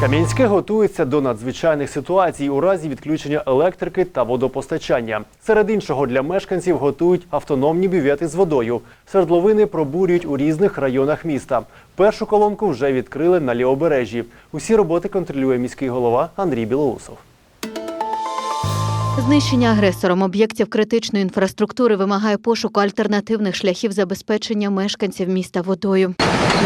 Кам'янське готується до надзвичайних ситуацій у разі відключення електрики та водопостачання. Серед іншого для мешканців готують автономні бювети з водою. Свердловини пробурюють у різних районах міста. Першу колонку вже відкрили на лівобережжі. Усі роботи контролює міський голова Андрій Білоусов. Знищення агресором об'єктів критичної інфраструктури вимагає пошуку альтернативних шляхів забезпечення мешканців міста водою.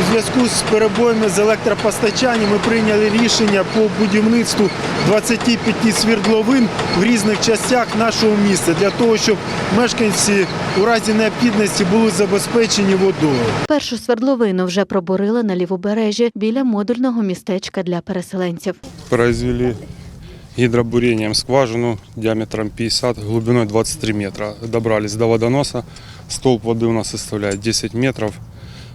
У зв'язку з перебоями з електропостачанням ми прийняли рішення по будівництву 25 свердловин в різних частях нашого міста для того, щоб мешканці у разі необхідності були забезпечені водою. Першу свердловину вже пробурили на лівобережжі біля модульного містечка для переселенців. произвели гидробурением скважину диаметром 50, глубиной 23 метра. Добрались до водоноса. Столб воды у нас составляет 10 метров.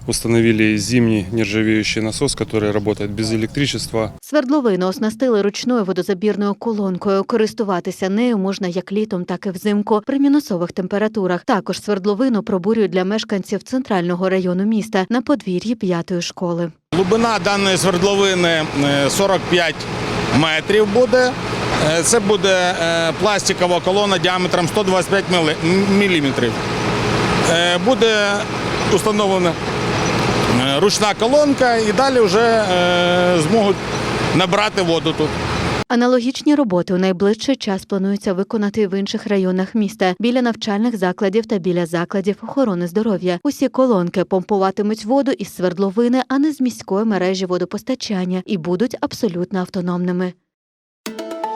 Установили зимний нержавеющий насос, который работает без электричества. Свердловину оснастили ручною водозабірною колонкою. Користуватися нею можна як літом, так і взимку при мінусових температурах. Також свердловину пробурюють для мешканців центрального району міста на подвір'ї п'ятої школи. Глибина даної свердловини е, 45 метрів буде. Е, Це буде е, пластикова колона діаметром 125 міліметрів. Е, Буде установлена е, ручна колонка і далі вже е, зможуть набрати воду тут. Аналогічні роботи у найближчий час планується виконати в інших районах міста біля навчальних закладів та біля закладів охорони здоров'я. Усі колонки помпуватимуть воду із свердловини, а не з міської мережі водопостачання, і будуть абсолютно автономними.